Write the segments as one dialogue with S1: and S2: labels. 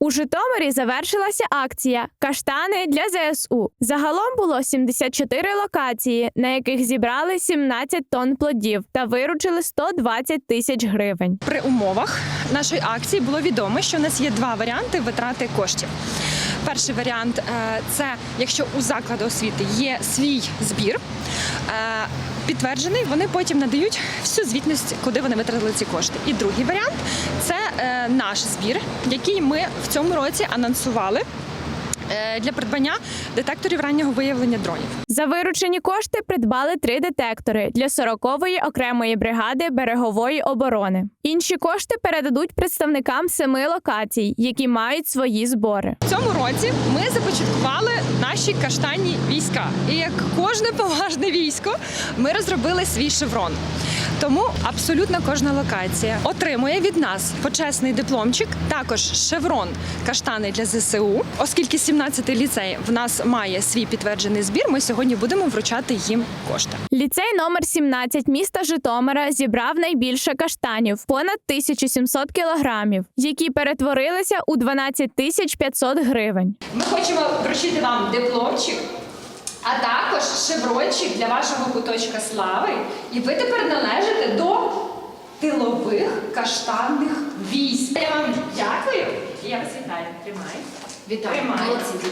S1: У Житомирі завершилася акція Каштани для ЗСУ. Загалом було 74 локації, на яких зібрали 17 тонн плодів та виручили 120 тисяч гривень.
S2: При умовах нашої акції було відомо, що у нас є два варіанти витрати коштів. Перший варіант е, це якщо у закладу освіти є свій збір. е, Підтверджений, вони потім надають всю звітність, куди вони витратили ці кошти. І другий варіант це е, наш збір, який ми в цьому році анонсували для придбання детекторів раннього виявлення дронів.
S1: За виручені кошти придбали три детектори для 40-ї окремої бригади берегової оборони. Інші кошти передадуть представникам семи локацій, які мають свої збори.
S2: В цьому році ми започаткували наші каштанні війська. І як кожне поважне військо, ми розробили свій шеврон. Тому абсолютно кожна локація отримує від нас почесний дипломчик, також шеврон каштани для ЗСУ. Оскільки 17 ліцей в нас має свій підтверджений збір, ми сьогодні будемо вручати їм кошти.
S1: Ліцей номер 17 міста Житомира зібрав найбільше каштанів понад 1700 кілограмів, які перетворилися у 12 тисяч 500 гривень.
S2: Ми хочемо вручити вам дипломчик, а також шеврончик для вашого куточка слави. І ви тепер належите до тилових каштанних військ. Я вам дякую і я вас вітаю. Тримай.
S3: Вітаю, молодці.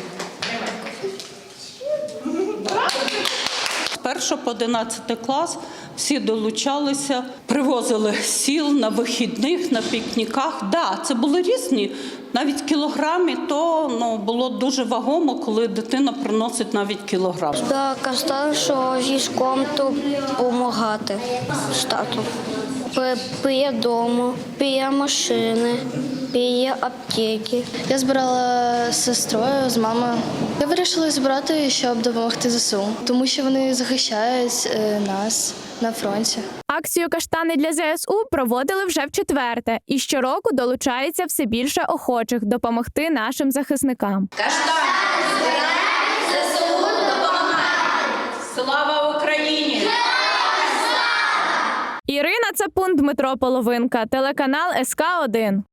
S4: З 1 по 11 клас всі долучалися, привозили сіл на вихідних, на пікніках. Да, це були різні. Навіть кілограмі, то ну, було дуже вагомо, коли дитина приносить навіть кілограм.
S5: Да, казав, що військом то допомагати штату. Пиє дому, пиє машини, пиє аптеки.
S6: Я збирала з сестрою, з мамою. Я вирішила збирати, щоб допомогти ЗСУ, тому що вони захищають е, нас на фронті.
S1: Акцію Каштани для ЗСУ проводили вже в четверте, і щороку долучається все більше охочих допомогти нашим захисникам.
S4: Слава Україні!
S1: Ірина Цапун, Дмитро Половинка, телеканал СК 1